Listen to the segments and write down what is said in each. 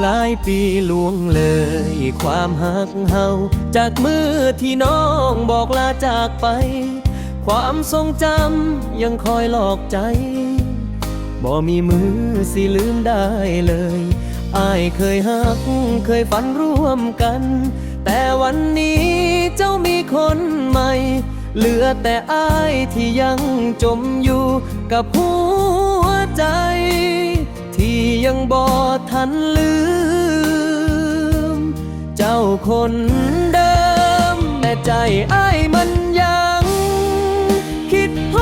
หลายปีล่วงเลย ความหักเฮาจากมือที่น้องบอกลาจากไป ความทรงจำยังคอยหลอกใจ บ่มีมือสิลืมได้เลยอายเคยหักเคยฝันร่วมกัน แต่วันนี้เจ้ามีคนใหม่ เหลือแต่อายที่ยังจมอยู่กับหัวใจ ที่ยังบ่ ทันลืม เจ้าคนเดิมแต่ใจอ้ายมันยัง คิดโท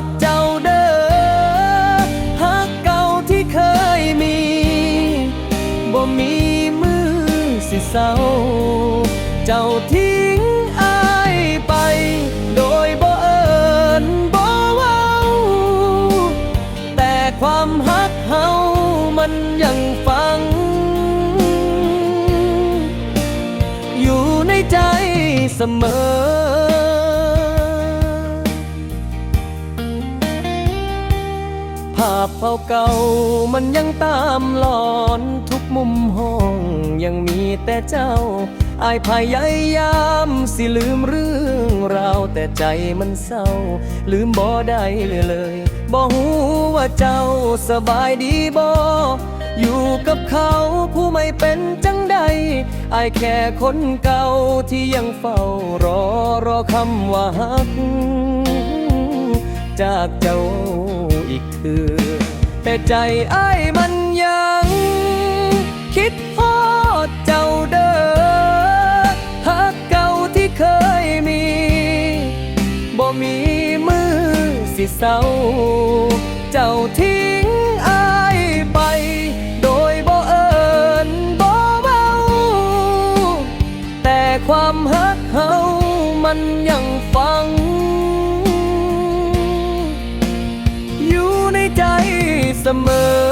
ษเจ้าเด้อหักเก่าที่เคยมีบ่มีมือสิเศร้า เจ้าทิ้งอายไป โดยบ่เอิญบ่เว้า แต่ความหักเฮา มันยังฟัง อยู่ในใจเสมอภาพเก่าๆมันยังตามหลอนทุกมุมห้อง ยังมีแต่เจ้า อายพยายามสิลืมเรื่องราวแต่ใจมันเศร้า ลืมบ่ได้เลย บ่หูว่าเจ้าสบายดีบ่อยู่กับเขาผู้ไม่เป็นจังใดอายแค่คนเก่าที่ยังเฝ้ารอรอคำว่าฮัก จากเจ้าอีกคือ แต่ใจอ้ายมันยัง สิเศร้า เจ้าทิ้งอายไป โดยบ่เอิญบ่เบาแต่ความฮักเฮามันยังฟัง อยู่ในใจเสมอ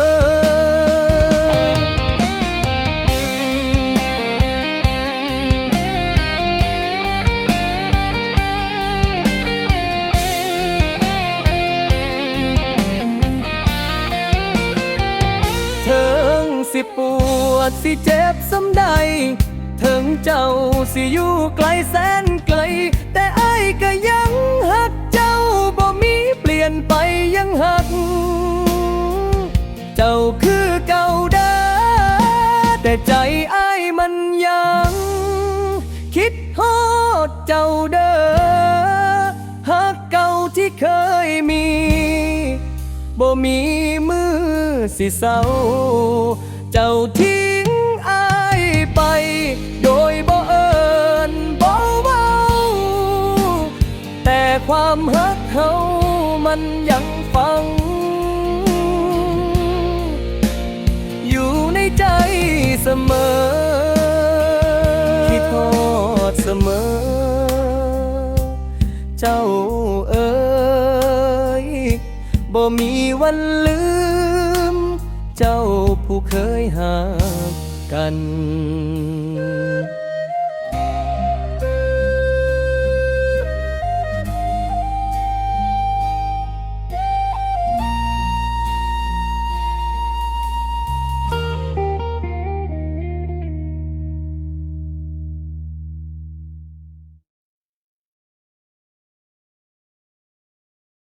สิปวดสิเจ็บสำใด ถึงเจ้าสิอยู่ไกลแสนไกล แต่ไอ้ก็ยังหักเจ้าบ่มีเปลี่ยนไปยังหัก เจ้าคือเก่าเด้อแต่ใจไอ้มันยัง คิดฮอดเจ้าเด้อหักเก่าที่เคยมีบ่มีมือสิเศร้า เจ้าทิ้งอายไป โดยบ่เอิญบ่เว้าแต่ความหักเฮามันยังฟัง อยู่ในใจเสมอ คิดทอดเสมอ เจ้าเอ๋ยบ่มีวันลืม เจ้า เคยหากัน